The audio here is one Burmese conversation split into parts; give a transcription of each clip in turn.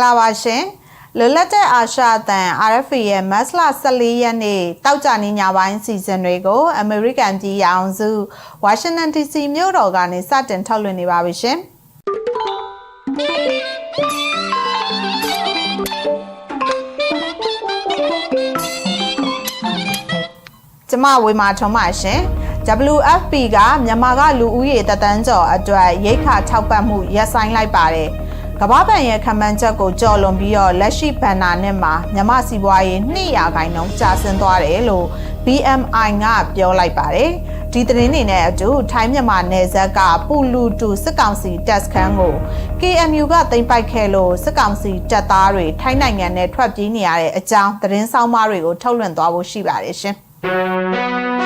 မင်္ဂလာပါရှင်လွတ်လပ်တဲ့အာရှအသံ RFA ရဲ့မတ်လ14ရက်နေ့တောက်ကြနေညပိုင်းစီစဉ်တွေကိုအမေရိကန်ပြည်အောင်စုဝါရှင်တန် DC မြို့တော်ကနေစတင်ထုတ်လွှင့်နေပါပြီရှင်ကျမဝေမာထုံးပါရှင် WFP ကမြန်မာကလူဦးရေတသန်းကျော်အတွက်ရိတ်ခါထောက်ပံ့မှုရပ်ဆိုင်းလိုက်ပါတယ်။ ကမ္ဘာ့ဘဏ်ရဲ့ခန့်မှန်းချက်ကိုကြော်လွန်ပြီးတော့လက်ရှိဘဏ္ဍာနှစ်မှာမြန်မာစီးပွားရေး200ခိုင်နှုန်းကျဆင်းသွားတယ်လို့ BMI ကပြောလိုက်ပါတယ်။ဒီသတင်းတွေနဲ့အတူထိုင်းမြန်မာနယ်စပ်ကပူလူတူစစ်ကောင်စီတပ်စခန်းကို KMU ကသိမ်းပိုက်ခဲ့လို့စစ်ကောင်စီတပ်သားတွေထိုင်းနိုင်ငံနဲ့ထွက်ပြေးနေရတဲ့အကြောင်းသတင်းဆောင်မတွေကိုထုတ်လွှင့်သွားဖို့ရှိပါတယ်ရှင်။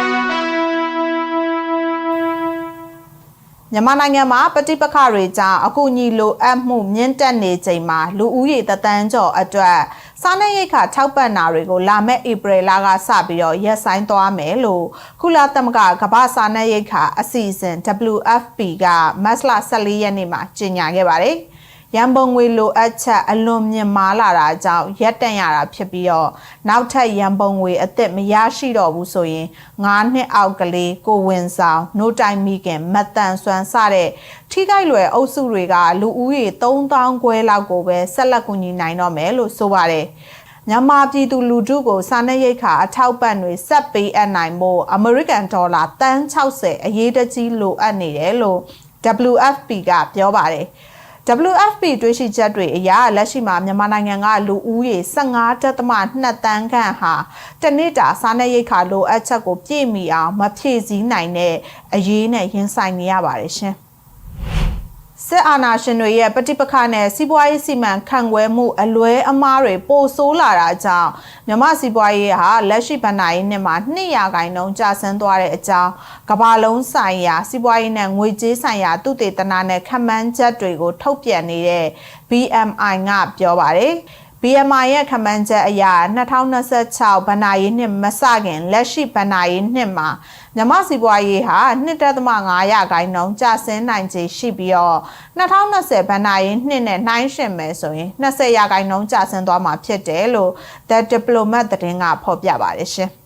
မြန်မာနိုင်ငံမှာပဋိပက္ခတွေကြောင့်အခုညီလိုအပ်မှုမြင့်တက်နေချိန်မှာလူဦးရေတသန်းကျော်အတွက်စားနပ်ရိက္ခာထောက်ပံ့တာတွေကိုလာမယ့်ဧပြီလကစပြီးတော့ရပ်ဆိုင်းသွားမယ်လို့ကုလသမဂ္ဂကမ္ဘာစားနပ်ရိက္ခာအစီအစဉ် WFP ကမတ်လ14ရက်နေ့မှာကြေညာခဲ့ပါတယ်။ ရန်ပုံငွေလိုအပ်ချက်အလွန်မြင့်မားလာတာကြောင့်ရပ်တန့်ရတာဖြစ်ပြီးတော့နောက်ထပ်ရန်ပုံငွေအသစ်မရရှိတော့ဘူးဆိုရင်9နှစ်အောက်ကလေးကိုဝင်ဆောင်နို့တိုင်မိခင်မတန်ဆွမ်းစတဲ့ထိခိုက်လွယ်အုပ်စုတွေကလူဦးရေ3000ခွဲလောက်ကိုပဲဆက်လက်ကူညီနိုင်တော့မယ်လို့ဆိုပါတယ်မြန်မာပြည်သူလူထုကိုစာနယ်ရိတ်ခါအထောက်ပံ့တွေဆက်ပေးအပ်နိုင်ဖို့အမေရိကန်ဒေါ်လာတန်း60အရေးတကြီးလိုအပ်နေတယ်လို့ WFP ကပြောပါတယ်။ WFP တွေ့ရှိချက်တွေအရလက်ရှိမှာမြန်မာနိုင်ငံကလူဦးရေ15.2တန်းခန့်ဟာတနေ့တာစားနပ်ရိက္ခာလိုအပ်ချက်ကိုပြည့်မီအောင်မဖြည့်ဆည်းနိုင်တဲ့အရေးနဲ့ရင်ဆိုင်နေရပါတယ်ရှင်။ စစ်အာဏာရှင်တွေရဲ့ပဋိပက္ခနဲ့စီးပွားရေးစီမံခန့်ခွဲမှုအလွဲအမားတွေပိုဆိုးလာတာကြောင့်မြမစီးပွားရေးဟာလက်ရှိဗဏ္ဍာရေးနှစ်မှာ200ခိုင်နှုန်းကျဆင်းသွားတဲ့အကြောင်းကမ္ဘာလုံးဆိုင်ရာစီးပွားရေးနဲ့ငွေကြေးဆိုင်ရာသုတေသနနဲ့ခန့်မှန်းချက်တွေကိုထုတ်ပြန်နေတဲ့ BMI ကပြောပါတယ်။ BMI ရဲ့ခန့်မှန်းချက်အရ2026ဘဏ္ဍာရေးနှစ်မစခင်လက်ရှိဘဏ္ဍာရေးနှစ်မှာမြမစီပွားရေးဟာ1.5ရာခိုင်နှုန်းကျဆင်းနိုင်ခြေရှိပြီးတော့2020ဘဏ္ဍာရေးနှစ်နဲ့နှိုင်းယှဉ်မယ်ဆိုရင်20ရာခိုင်နှုန်းကျဆင်းသွားမှာဖြစ်တယ်လို့ The Diplomat သတင်းကဖော်ပြပါတယ်ရှင်။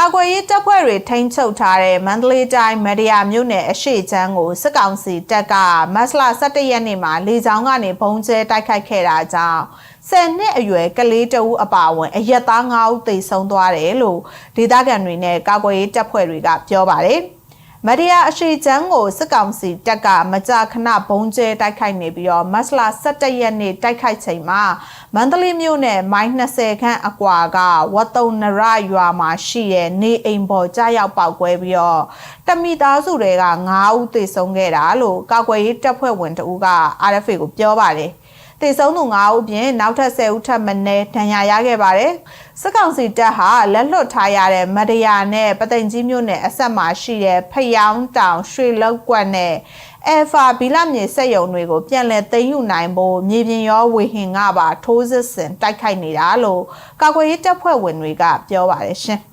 ကာကွယ်ရေးတပ်ဖွဲ့တွေထိန်းချုပ်ထားတဲ့မန္တလေးတိုင်းမရယာမြို့နယ်အရှိချမ်းကိုစစ်ကောင်စီတပ်ကမတ်လ17ရက်နေ့မှာလေကြောင်းကနေဘုံကျဲတိုက်ခိုက်ခဲ့တာကြောင့်10နှစ်အရွယ်ကလေးတဦးအပါအဝင်အရက်သား9ဦးသေဆုံးသွားတယ်လို့ဒေသခံတွေနဲ့ကာကွယ်ရေးတပ်ဖွဲ့တွေကပြောပါတယ်။ မဒီယာအရှိချမ်းကိုစစ်ကောင်စီတပ်ကမကြာခဏဘုံကျဲတိုက်ခိုက်နေပြီးတော့မတ်လ17ရက်နေ့တိုက်ခိုက်ချိန်မှာမန္တလေးမြို့နယ်မိုင်း20ခန့်အကွာကဝတ်တုံနရရွာမှာရှိတဲ့နေအိမ်ပေါ်ကြားရောက်ပောက်ကွဲပြီးတော့တမိသားစုတွေက9ဦးသေဆုံးခဲ့တာလို့ကာကွယ်ရေးတပ်ဖွဲ့ဝင်တဦးက RFA ကိုပြောပါတယ်။ တေဆုံးသူ9ဦးပြင်နောက်ထပ်10ဦးထပ်မံနဲ့ဒဏ်ရာရခဲ့ပါတယ်။စစ်ကောင်စီတပ်ဟာလက်လွတ်ထားရတဲ့မဒရာနဲ့ပသိမ်ကြီးမြို့နယ်အဆက်မှာရှိတဲ့ဖျောင်းတောင်ရွှေလောက်ကွက်နဲ့အယ်ဖာဘီလာမြေစက်ယုံတွေကိုပြန်လည်သိမ်းယူနိုင်ဖို့မြေပြင်ရောဝေဟင်ကပါထိုးစစ်ဆင်တိုက်ခိုက်နေတာလို့ကာကွယ်ရေးတပ်ဖွဲ့ဝင်တွေကပြောပါတယ်ရှင်။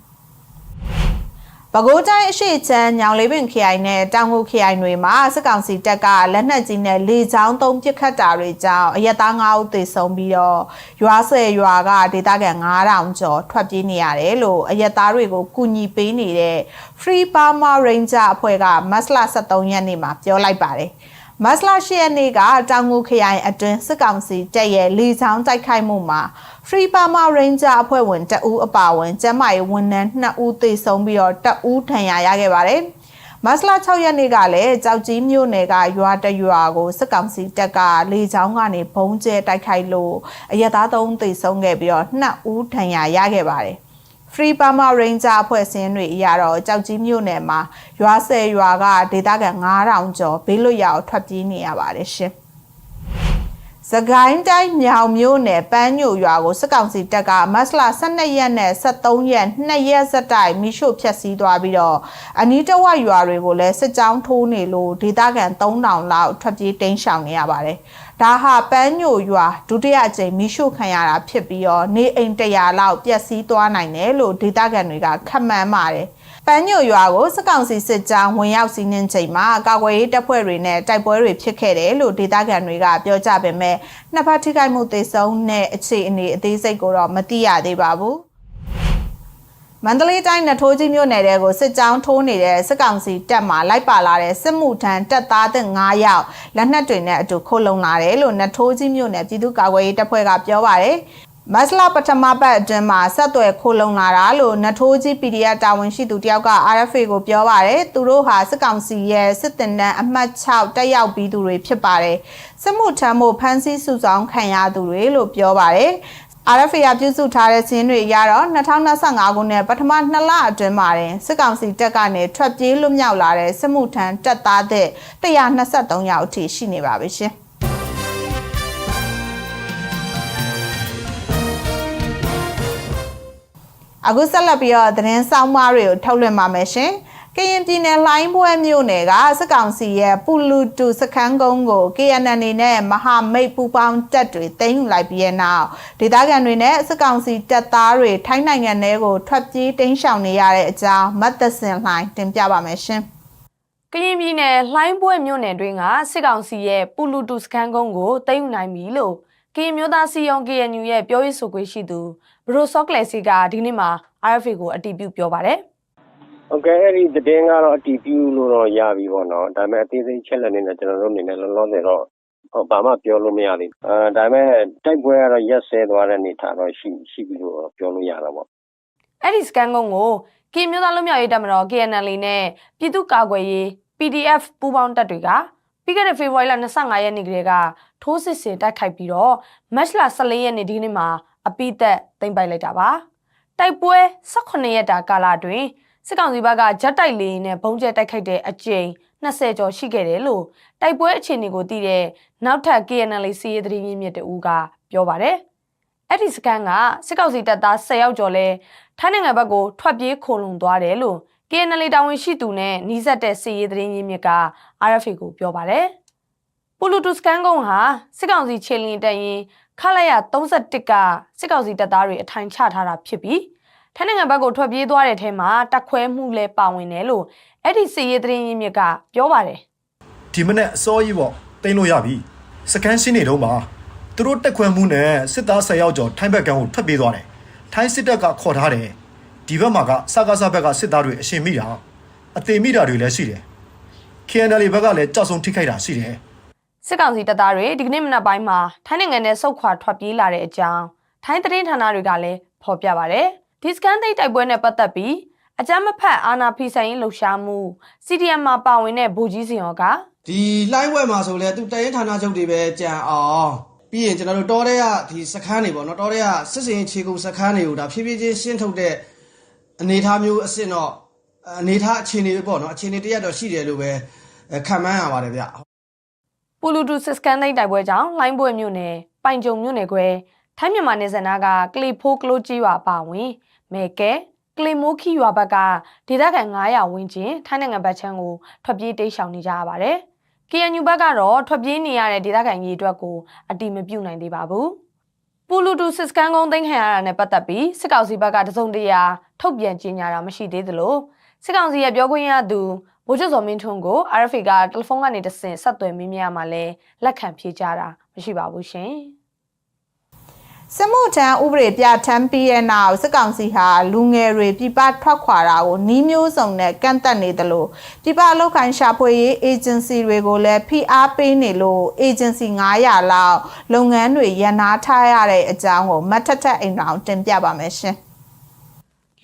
ပဲခူးတိုင်းအရှိချမ်းညောင်လေးပင်ခရိုင်နဲ့တောင်ငူခရိုင်တွေမှာစစ်ကောင်စီတပ်ကလက်နက်ကြီးနဲ့လေကြောင်းသုံးပစ်ခတ်တာတွေကြောင့်အရက်သား9ဦးသေဆုံးပြီးတော့ရွာဆယ်ရွာကဒေသခံ9000ကျော်ထွက်ပြေးနေရတယ်လို့အရက်သားတွေကိုကူညီပေးနေတဲ့ Free Burma Ranger အဖွဲ့ကမတ်လ23ရက်နေ့မှာပြောလိုက်ပါတယ်။ မတ်လ10ရက်နေ့ကတောင်ငူခရိုင်အတွင်းစစ်ကောင်စီတပ်ရဲ့လေကြောင်းတိုက်ခိုက်မှုမှာ Free Burma Ranger အဖွဲ့ဝင်တအူးအပါဝင်ကျမ်းမာရေးဝန်ထမ်း2ဦးသေဆုံးပြီးတော့တအူးထဏ်ရာရခဲ့ပါတယ်။မတ်လ6ရက်နေ့ကလည်းကြောက်ကြီးမြို့နယ်ကရွာတရွာကိုစစ်ကောင်စီတပ်ကလေကြောင်းကနေဘုံကျဲတိုက်ခိုက်လို့အရသား3သေဆုံးခဲ့ပြီးတော့2ဦးထဏ်ရာရခဲ့ပါတယ်။ Free Burma Ranger အဖွဲ့အစည်းတွေအရတော့ကြောက်ကြီးမြို့နယ်မှာရွာဆယ်ရွာကဒေသခံ9000ကျော်ဘေးလွတ်ရာကိုထွက်ပြေးနေရပါတယ်ရှင်။စကိုင်းတိုင်းမြောင်မြို့နယ်ပန်းညိုရွာကိုစစ်ကောင်စီတပ်ကမတ်လ12ရက်နဲ့13ရက်နှစ်ရက်စတိုင်မိရှုဖျက်ဆီးသွားပြီးတော့အနီးတဝရွာတွေကိုလည်းစစ်ကြောင်းထိုးနေလို့ဒေသခံ3000လောက်ထွက်ပြေးတိမ်းရှောင်နေရပါတယ်။ ဒါဟာပန်းညိုရွာဒုတိယအကြိမ်မိရှုခံရတာဖြစ်ပြီးတော့နေအိမ်100လောက်ပျက်စီးသွားနိုင်တယ်လို့ဒေသခံတွေကခန့်မှန်းပါတယ်။ပန်းညိုရွာကိုစစ်ကောင်စီစစ်ကြောင်းဝင်ရောက်စီးနှင်းချိန်မှာကာကွယ်ရေးတပ်ဖွဲ့တွေနဲ့တိုက်ပွဲတွေဖြစ်ခဲ့တယ်လို့ဒေသခံတွေကပြောကြပေမဲ့နှစ်ဖက်ထိခိုက်မှုသေဆုံးတဲ့အခြေအနေအသေးစိတ်ကိုတော့မသိရသေးပါဘူး မန္တလေးတိုင်းနထိုးကြီးမြို့နယ်တဲကိုစစ်ကြောင်းထိုးနေတဲ့စစ်ကောင်စီတပ်မှလိုက်ပါလာတဲ့စစ်မှုထမ်းတပ်သားတဲ့9ယောက်လက်နက်တွေနဲ့အတူခိုးလုံလာတယ်လို့နထိုးကြီးမြို့နယ်ပြည်သူ့ကာကွယ်ရေးတပ်ဖွဲ့ကပြောပါတယ်။မတ်လပထမပတ်အတွင်းမှာဆက်သွယ်ခိုးလုံလာတာလို့နထိုးကြီး PDF တာဝန်ရှိသူတယောက်က RFA ကိုပြောပါတယ်။သူတို့ဟာစစ်ကောင်စီရဲ့စစ်တင်တန်းအမှတ်6တက်ရောက်ပြီးသူတွေဖြစ်ပါတယ်။စစ်မှုထမ်းမှုဖမ်းဆီးစုဆောင်ခံရသူတွေလို့ပြောပါတယ်။ RFA ကပြုစုထားတဲ့စီးရင်တွေအရတော့2025ခုနှစ်ပထမ2လအတွင်းမှာတင်စစ်ကောင်စီတပ်ကနေထွက်ပြေးလွတ်မြောက်လာတဲ့စစ်မှုထမ်းတပ်သားတဲ့123ယောက်အထိရှိနေပါပြီရှင်။အခုဆက်လက်ပြီးတော့သတင်းဆောင်မတွေကိုထုတ်လွှင့်ပါမယ်ရှင်။ ကရင်ပြည်နယ်လှိုင်းပွဲမြို့နယ်ကစစ်ကောင်စီရဲ့ပူလူတူစခန်းကုန်းကို KNN နဲ့မဟာမိတ်ပူပေါင်းတပ်တွေသိမ်းယူလိုက်ပြီးတဲ့နောက်ဒေသခံတွေနဲ့စစ်ကောင်စီတပ်သားတွေထိုင်းနိုင်ငံထဲကိုထွက်ပြေးတိမ်းရှောင်နေရတဲ့အကြောင်းမတ်သက်စင်လှိုင်းတင်ပြပါမယ်ရှင်။ကရင်ပြည်နယ်လှိုင်းပွဲမြို့နယ်တွင်းကစစ်ကောင်စီရဲ့ပူလူတူစခန်းကုန်းကိုသိမ်းယူနိုင်ပြီလို့ကရင်မျိုးသားစီယုံ KNU ရဲ့ပြောရေးဆိုခွင့်ရှိသူဘရိုဆော့ကလယ်စီကဒီနေ့မှာ RFA ကိုအတည်ပြုပြောပါတယ် ဟုတ်ကဲ့ အဲ့ဒီသတင်းကတော့ အတီးပြူလို့တော့ ရပြီပေါ့နော် ဒါပေမဲ့ အသေးစိတ်ချက်လက်နေနဲ့ ကျွန်တော်တို့အနေနဲ့ လောလောဆယ်တော့ဟောဘာမှပြောလို့ မရသေးဘူးအဲဒါပေမဲ့ တိုက်ပွဲကတော့ရက်ဆဲသွားတဲ့ အနေထားတော့ ရှိရှိပြီလို့တော့ပြောလို့ရတာပေါ့။အဲ့ဒီစကန်ကုန်းကို ကရင်မျိုးသားလူမျိုးရေးတပ်မတော် KNL နဲ့ ပြည်သူ့ကာကွယ်ရေး PDF ပူးပေါင်းတပ်တွေက ပြီးခဲ့တဲ့ ဖေဖော်ဝါရီလ25ရက်နေ့ကလေးက ထိုးစစ်ဆင်တိုက်ခိုက်ပြီးတော့ မတ်လ14ရက်နေ့ ဒီနေ့မှာ အပိသက်သိမ်းပိုက်လိုက်တာပါ။တိုက်ပွဲ18ရက်တာ ကာလအတွင်း စစ်ကောင်စီဘက်ကဂျက်တိုက်လေယာဉ်နဲ့ဘုံကျဲတိုက်ခိုက်တဲ့အကြိမ်20ကျော်ရှိခဲ့တယ်လို့တိုက်ပွဲအခြေအနေကိုသိတဲ့နောက်ထပ် KNL စီးရဲသတင်းရင်းမြစ်တဦးကပြောပါတယ်။အဲ့ဒီစကန်ကစစ်ကောင်စီတပ်သား10ယောက်ကျော်လဲထိုင်းနိုင်ငံဘက်ကိုထွက်ပြေးခိုလုံသွားတယ်လို့ KNL တာဝန်ရှိသူနဲ့နှီးဆက်တဲ့စီးရဲသတင်းရင်းမြစ်က RFA ကိုပြောပါတယ်။ပူလူတူစကန်ကုန်းဟာစစ်ကောင်စီခြေလင်းတက်ရင်ခလာရ31ကစစ်ကောင်စီတပ်သားတွေအထိုင်ချထားတာဖြစ်ပြီး ထိုင်းနိုင်ငံဘက်ကိုထွက်ပြေးသွားတဲ့ထဲမှာတက်ခွဲမှုလဲပါဝင်တယ်လို့အဲ့ဒီစီးရဲသတင်းရင်းမြစ်ကပြောပါတယ်ဒီမနေ့အစောကြီးပေါ့တိန်လို့ရပြီစကန်ရှင်းနေတော့မှာသူတို့တက်ခွဲမှုနဲ့စစ်သား10ယောက်ကျော်ထိုင်းဘက်ကန်းကိုထွက်ပြေးသွားတယ်ထိုင်းစစ်တပ်ကခေါ်ထားတယ်ဒီဘက်မှာကစကားစားဘက်ကစစ်သားတွေအရှင်မိတာအသေးမိတာတွေလည်းရှိတယ် KNL ဘက်ကလည်းကြောက်ဆုံးထိခိုက်တာရှိတယ်စစ်ကောင်စီတပ်သားတွေဒီကနေ့မနက်ပိုင်းမှာထိုင်းနိုင်ငံနဲ့ဆုတ်ခွာထွက်ပြေးလာတဲ့အကြောင်းထိုင်းသတင်းဌာနတွေကလည်းဖော်ပြပါဗျ။ ဒီစကန်သိတ်တိုက်ပွဲနဲ့ပတ်သက်ပြီးအကြမ်းမဖက်အာနာဖီဆိုင်ရေးလှုပ်ရှားမှု CDM မှာပါဝင်တဲ့ဗိုလ်ကြီးစင်ရောကဒီလှိုင်းဝက်မှာဆိုလဲသူတရင်ဌာနချုပ်တွေပဲကြံအောင်ပြီးရင်ကျွန်တော်တို့တောထဲကဒီစခန်းတွေပေါ့နော်တောထဲကစစ်စင်ခြေကုပ်စခန်းတွေကိုဒါဖြည်းဖြည်းချင်းရှင်းထုတ်တဲ့အနေအထားမျိုးအစ်စ်တော့အနေအထားအခြေအနေတွေပေါ့နော်အခြေအနေတရက်တော့ရှိတယ်လို့ပဲအဲခံမှန်းရပါတယ်ဗျပူလူတူစစ်စကန်သိတ်တိုက်ပွဲကြောင့်လိုင်းပွဲမြို့နယ်ပိုင်ကြုံမြို့နယ်ခွဲ ထိုင်းမြန်မာနယ်စပ်နာကကလီဖိုးကလိုကြီးရွာပါဝင်မဲကဲကလီမိုးခီရွာဘက်ကဒေသခံ900ဝန်းကျင်ထိုင်းနိုင်ငံဘက်ချမ်းကိုထွက်ပြေးတိမ်းရှောင်နေကြရပါတယ်။ KNU ဘက်ကတော့ထွက်ပြေးနေရတဲ့ဒေသခံကြီးအတွက်ကိုအတိမပြုတ်နိုင်သေးပါဘူး။ပူလူတူစစ်စကန်ကုန်းသိမ်းခံရတာနဲ့ပတ်သက်ပြီးစစ်ကောင်စီဘက်ကတစုံတရာထုတ်ပြန်ကြေညာတာမရှိသေးသလိုစစ်ကောင်စီရဲ့ပြောခွင့်ရသူဗိုလ်ချုပ်စော်မင်းထွန်းကို RFA ကတယ်လီဖုန်းကနေတဆင့်ဆက်သွယ်မေးမြန်းရမှာလဲလက်ခံဖြေကြတာမရှိပါဘူးရှင်။ စစ်မှုထမ်းဥပဒေပြဋ္ဌာန်းပြီးတဲ့နောက်စစ်ကောင်စီဟာလူငယ်တွေပြပထွက်ခွာတာကိုနှီးမျိုးစုံနဲ့ကန့်သက်နေတယ်လို့ပြပအလုပ်ခိုင်းရှာဖွေရေးအေဂျင်စီတွေကိုလည်းဖိအားပေးနေလို့အေဂျင်စီ900လောက်လုပ်ငန်းတွေရန်နာထားရတဲ့အကြောင်းကိုမတ်ထထအိမ်တော်တင်ပြပါမယ်ရှင်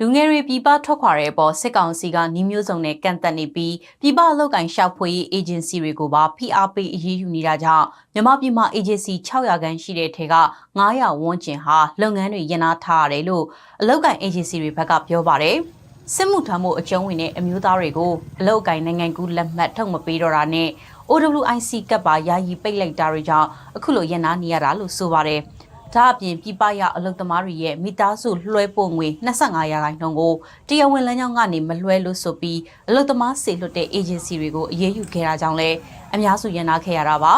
လူငယ်တွေပြည်ပထွက်ခွာတဲ့အပေါ်စစ်ကောင်စီကနှီးမျိုးစုံနဲ့ကန့်သက်နေပြီးပြည်ပအလုပ်ကိုင်ရှောက်ဖွေရေးအေဂျင်စီတွေကိုပါဖိအားပေးအရေးယူနေတာကြောင့်မြန်မာပြည်မှာအေဂျင်စီ600ခန်းရှိတဲ့ထဲက900ဝန်းကျင်ဟာလုပ်ငန်းတွေရင်နာထားရတယ်လို့အလုပ်ကိုင်အေဂျင်စီတွေဘက်ကပြောပါတယ်စစ်မှုထမ်းမှုအကျုံးဝင်တဲ့အမျိုးသားတွေကိုအလုပ်ကိုင်နိုင်ငံကူးလက်မှတ်ထုတ်မပေးတော့တာနဲ့ OWIC ကပ်ပါယာယီပိတ်လိုက်တာတွေကြောင့်အခုလိုရင်နာနေရတာလို့ဆိုပါတယ် ဒါအပြင်ပြပရအလုတ်သမားတွေရဲ့မိသားစုလွှဲပို့ငွေ25ရာခိုင်နှုန်းကိုတရားဝင်လမ်းကြောင်းကနေမလွှဲလို့ဆိုပြီးအလုတ်သမားစေလွှတ်တဲ့ agency တွေကိုအရေးယူခဲ့တာကြောင့်လည်းအများစုရန်နာခဲ့ရတာပါ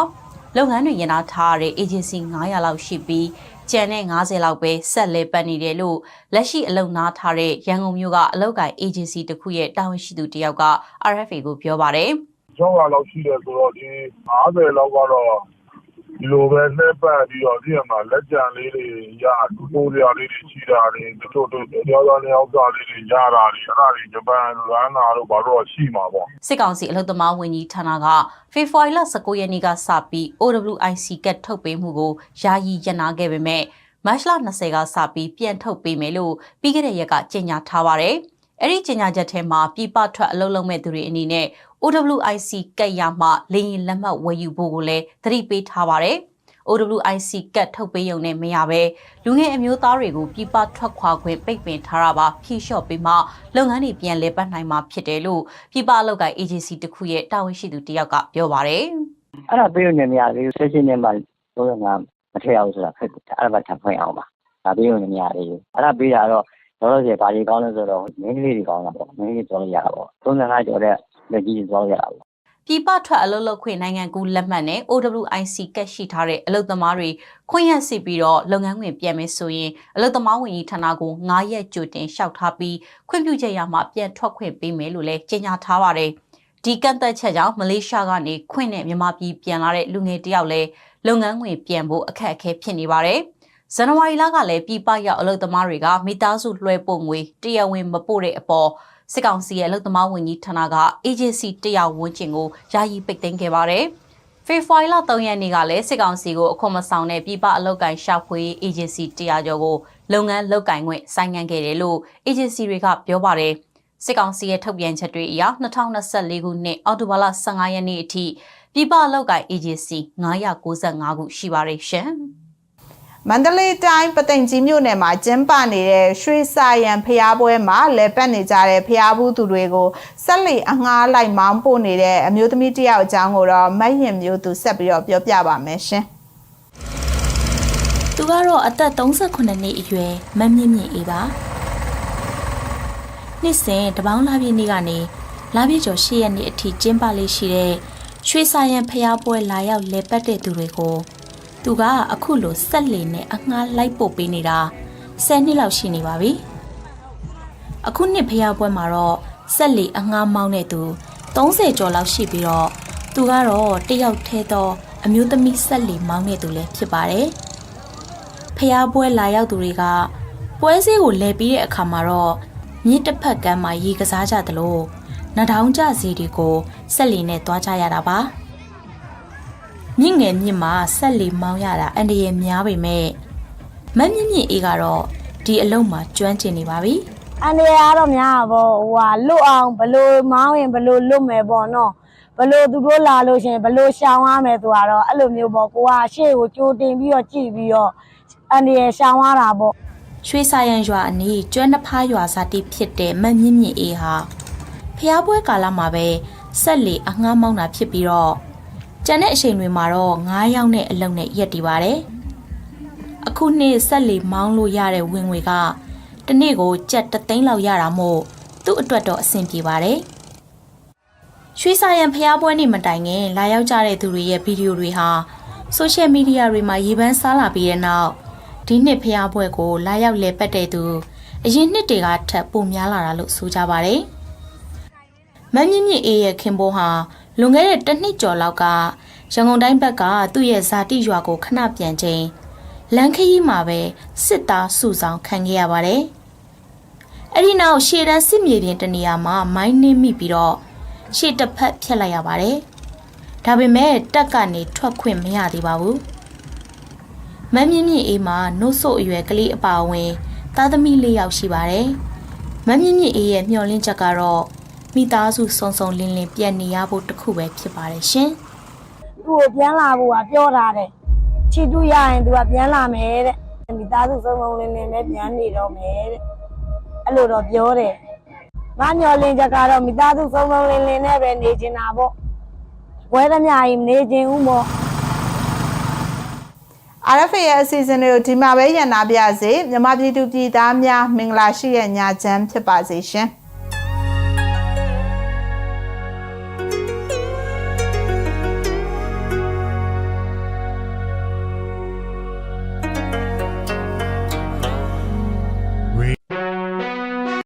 လုပ်ငန်းတွေရန်နာထားရတဲ့ agency 900လောက်ရှိပြီးကျန်တဲ့90လောက်ပဲဆက်လက်ပတ်နေတယ်လို့လက်ရှိအလုံနာထားတဲ့ရန်ကုန်မြို့ကအလောက်ကိုင် agency တစ်ခုရဲ့တာဝန်ရှိသူတယောက်က RFA ကိုပြောပါတယ်။ကျောင်းလာလောက်ရှိတယ်ဆိုတော့ဒီ90လောက်ကတော့ ဒီလိုပဲလှည့်ပတ်ပြီးတော့ဒီမှာလက်ကြံလေးတွေရတူတိုးရလေးတွေရှိတာတွေတချို့တို့ကျောင်းသားနေအောင်သားလေးတွေရတာတွေအဲ့ဒါတွေဂျပန်လမ်းနာတို့ဘာလို့ရှိမှာပေါ့စစ်ကောင်စီအလုံသမားဝန်ကြီးဌာနကဖေဖော်ဝါရီလ19ရက်နေ့ကစပြီး OWIC ကတ်ထုတ်ပေးမှုကိုယာယီရပ်နာခဲ့ပေမဲ့မတ်လ20ကစပြီးပြန်ထုတ်ပေးမယ်လို့ပြီးခဲ့တဲ့ရက်ကကြေညာထားပါတယ်။ အဲ့ဒီကြေညာချက်ထဲမှာပြည်ပထွက်အလုပ်လုပ်မဲ့သူတွေအနေနဲ့ OWIC ကတ်ရမှလေရင်လက်မှတ်ဝယ်ယူဖို့ကိုလည်းသတိပေးထားပါတယ်။ OWIC ကတ်ထုတ်ပေးရုံနဲ့မရဘဲလူငယ်အမျိုးသားတွေကိုပြည်ပထွက်ခွာခွင့်ပိတ်ပင်ထားတာပါဖြေလျှော့ပေးမှလုပ်ငန်းတွေပြန်လည်ပတ်နိုင်မှာဖြစ်တယ်လို့ပြည်ပအလုပ်ကိုင် agency တစ်ခုရဲ့တာဝန်ရှိသူတယောက်ကပြောပါတယ်အဲ့ဒါပေးလို့နေမရသေးဘူးဆက်ရှင်နဲ့မှ35မထည့်အောင်ဆိုတာခက်တယ်အဲ့ဒါမှထပ်ဖွင့်အောင်ပါဒါပေးလို့နေမရသေးဘူးအဲ့ဒါပေးတာတော့ တော့တော့စီဘာကြီးကောင်းလဲဆိုတော့မင်းကလေးတွေကောင်းတာပေါ့မင်းကလေးကျော်လို့ရတာပေါ့35ကျော်တဲ့လက်ကြီးကျော်လို့ရတာပေါ့ပြည်ပထွက်အလုပ်လုပ်ခွင့်နိုင်ငံကူးလက်မှတ်နဲ့ OWIC ကတ်ရှိထားတဲ့အလုပ်သမားတွေခွင့်ရစစ်ပြီးတော့လုပ်ငန်းခွင်ပြန်မယ်ဆိုရင်အလုပ်သမားဝန်ကြီးဌာနကို9ရက်ကြိုတင်လျှောက်ထားပြီးခွင့်ပြုချက်ရမှပြန်ထွက်ခွင့်ပေးမယ်လို့လည်းကြေညာထားပါတယ်။ဒီကန့်သက်ချက်ကြောင့်မလေးရှားကနေခွင့်နဲ့မြန်မာပြည်ပြန်လာတဲ့လူငယ်တယောက်လည်းလုပ်ငန်းခွင်ပြန်ဖို့အခက်အခဲဖြစ်နေပါတယ်။ ဇန်နဝါရီလကလည်းပြည်ပရောက်အလုပ်သမားတွေကမိသားစုလွှဲပို့ငွေတရားဝင်မပို့တဲ့အပေါ်စစ်ကောင်စီရဲ့အလုပ်သမားဝန်ကြီးဌာနက agency တရားဝန်ကျင်ကိုယာယီပိတ်သိမ်းခဲ့ပါတယ်။ဖေဖော်ဝါရီလ3ရက်နေ့ကလည်းစစ်ကောင်စီကိုအခွန်မဆောင်တဲ့ပြည်ပအလုပ်ကိုင်ရှာဖွေရေး agency တရားကျော်ကိုလုပ်ငန်းလုပ်ကိုင်ခွင့်ဆိုင်းငံ့ခဲ့တယ်လို့ agency တွေကပြောပါတယ်။စစ်ကောင်စီရဲ့ထုတ်ပြန်ချက်တွေအရ2024ခုနှစ်အောက်တိုဘာလ15ရက်နေ့အထိပြည်ပအလုပ်ကိုင် agency 995ခုရှိပါတယ်ရှင်။ မန္တလေးတိုင်းပသိမ်ကြီးမြို့နယ်မှာကျင်းပနေတဲ့ရွှေစာရန်ဖျားပွဲမှာလဲပတ်နေကြတဲ့ဖျားဘူးသူတွေကိုဆက်လက်အငှားလိုက်မောင်းပို့နေတဲ့အမျိုးသမီးတစ်ယောက်အကြောင်းကိုတော့မတ်ရင်မျိုးသူဆက်ပြီးတော့ပြောပြပါမယ်ရှင်သူကတော့အသက်38နှစ်အရွယ်မမြင့်မြင့်အေးပါနှစ်စဉ်တပေါင်းလာပြည့်နေ့ကနေလာပြည့်ကျော်၈ရက်နေ့အထိကျင်းပလေးရှိတဲ့ရွှေစာရန်ဖျားပွဲလာရောက်လဲပတ်တဲ့သူတွေကို သူကအခုလိုဆက်လီနဲ့အငှားလိုက်ပို့ပေးနေတာ10နှစ်လောက်ရှိနေပါပြီအခုနှစ်ဖျားပွဲမှာတော့ဆက်လီအငှားမောင်းတဲ့သူ30ကျော်လောက်ရှိပြီးတော့သူကတော့တယောက်ထဲသောအမျိုးသမီးဆက်လီမောင်းတဲ့သူလည်းဖြစ်ပါတယ်ဖျားပွဲလာရောက်သူတွေကပွဲစည်းကိုလဲပြီးတဲ့အခါမှာတော့မြစ်တစ်ဖက်ကမ်းမှာရေကစားကြသလိုနှထောင်ကြစီတွေကိုဆက်လီနဲ့သွားကြရတာပါ မြင့်ငယ်မြင့်မှာဆက်လီမောင်းရတာအန္တရာယ်များပေမဲ့မမြင့်မြင့်အေးကတော့ဒီအလုံးမှာကျွမ်းကျင်နေပါပြီအန်ဒီယာကတော့များတာပေါ့ဟိုဟာလွတ်အောင်ဘလို့မောင်းရင်ဘလို့လွတ်မယ်ပေါ့နော်ဘလို့သူတို့လာလို့ရှရင်ဘလို့ရှောင်ရမယ်ဆိုတော့အဲ့လိုမျိုးပေါ့ကိုကရှေ့ကိုကြိုတင်ပြီးတော့ကြည့်ပြီးတော့အန်ဒီယာရှောင်ရတာပေါ့ရွှေစာရန်ရွာအနီးကျွမ်းနှဖားရွာဇာတိဖြစ်တဲ့မမြင့်မြင့်အေးဟာဖျားပွဲကာလမှာပဲဆက်လီအငှားမောင်းတာဖြစ်ပြီးတော့ ကျန်တဲ့အချိန်တွေမှာတော့9ယောက်နဲ့အလုံနဲ့ရက်တည်ပါတယ်အခုနှစ်ဆက်လီမောင်းလို့ရတဲ့ဝင်ငွေကတစ်နေ့ကိုကြက်တစ်သိန်းလောက်ရတာမို့သူ့အတွက်တော့အဆင်ပြေပါတယ်ရွှေစာရန်ဖျားပွဲနေ့မတိုင်ခင်လာရောက်ကြတဲ့သူတွေရဲ့ဗီဒီယိုတွေဟာဆိုရှယ်မီဒီယာတွေမှာရေပန်းစားလာပြီးတဲ့နောက်ဒီနှစ်ဖျားပွဲကိုလာရောက်လဲပတ်တဲ့သူအရင်နှစ်တွေကထပ်ပိုများလာတာလို့ဆိုကြပါတယ်။မမြင့်မြင့်အေးရဲ့ခင်ပိုးဟာ လွန်ခဲ့တဲ့တစ်နှစ်ကျော်လောက်ကရန်ကုန်တိုင်းဘက်ကသူ့ရဲ့ဇာတိရွာကိုခဏပြန်ချိန်လန်ခရီးမှာပဲစစ်သားစုဆောင်ခံခဲ့ရပါတယ်။အဲ့ဒီနောက်ရှေ့တန်းစစ်မြေပြင်တနေရာမှာမိုင်းနှင်းမိပြီးတော့ရှေ့တစ်ဖက်ဖြတ်လိုက်ရပါတယ်။ဒါပေမဲ့တက်ကနေထွက်ခွင့်မရသေးပါဘူး။မမ်းမြင့်မြင့်အေးမှာနှုတ်ဆို့အရွယ်ကလေးအပါအဝင် သားသမီးလေးယောက်ရှိပါတယ်။မမ်းမြင့်မြင့်အေးရဲ့မျှော်လင့်ချက်ကတော့ မိသားစုစုံစုံလင်းလင်းပြန်နေရဖို့တစ်ခုပဲဖြစ်ပါတယ်ရှင်။သူ့ကိုပြန်လာဖို့ကပြောထားတယ်ချီတူရရင်သူကပြန်လာမယ်တဲ့မိသားစုစုံစုံလင်းလင်းနဲ့ပြန်နေတော့မယ်တဲ့အဲ့လိုတော့ပြောတယ်မမျော်လင့်ချက်ကတော့မိသားစုစုံစုံလင်းလင်းနဲ့ပဲနေချင်တာပေါ့ဝဲသမျှကြီးမနေချင်ဘူးပေါ့ RFA ရဲ့အစီအစဉ်လေးကိုဒီမှာပဲရန်နာပြစေမြမပြည်သူပြည်သားများမင်္ဂလာရှိတဲ့ညချမ်းဖြစ်ပါစေရှင်